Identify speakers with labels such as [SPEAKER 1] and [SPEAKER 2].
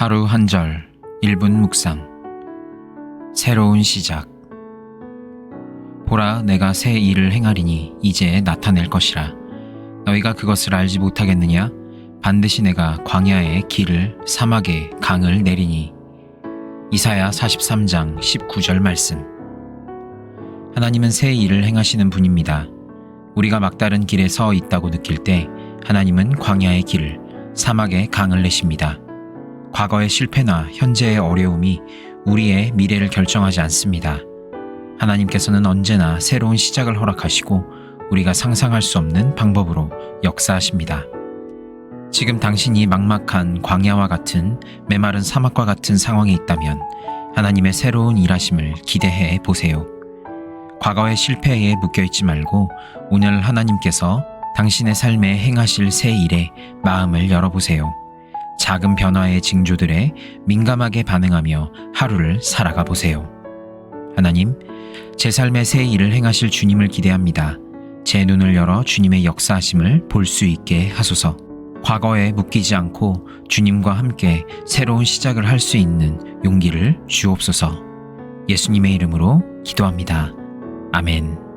[SPEAKER 1] 하루 한 절, 1분 묵상. 새로운 시작. 보라, 내가 새 일을 행하리니 이제 나타낼 것이라. 너희가 그것을 알지 못하겠느냐? 반드시 내가 광야에 길을 사막에 강을 내리니. 이사야 43장 19절 말씀. 하나님은 새 일을 행하시는 분입니다. 우리가 막다른 길에 서 있다고 느낄 때 하나님은 광야의 길을 사막의 강을 내십니다. 과거의 실패나 현재의 어려움이 우리의 미래를 결정하지 않습니다. 하나님께서는 언제나 새로운 시작을 허락하시고 우리가 상상할 수 없는 방법으로 역사하십니다. 지금 당신이 막막한 광야와 같은 메마른 사막과 같은 상황에 있다면 하나님의 새로운 일하심을 기대해 보세요. 과거의 실패에 묶여 있지 말고 오늘 하나님께서 당신의 삶에 행하실 새 일에 마음을 열어보세요. 작은 변화의 징조들에 민감하게 반응하며 하루를 살아가 보세요. 하나님, 제 삶의 새 일을 행하실 주님을 기대합니다. 제 눈을 열어 주님의 역사하심을 볼 수 있게 하소서. 과거에 묶이지 않고 주님과 함께 새로운 시작을 할 수 있는 용기를 주옵소서. 예수님의 이름으로 기도합니다. 아멘.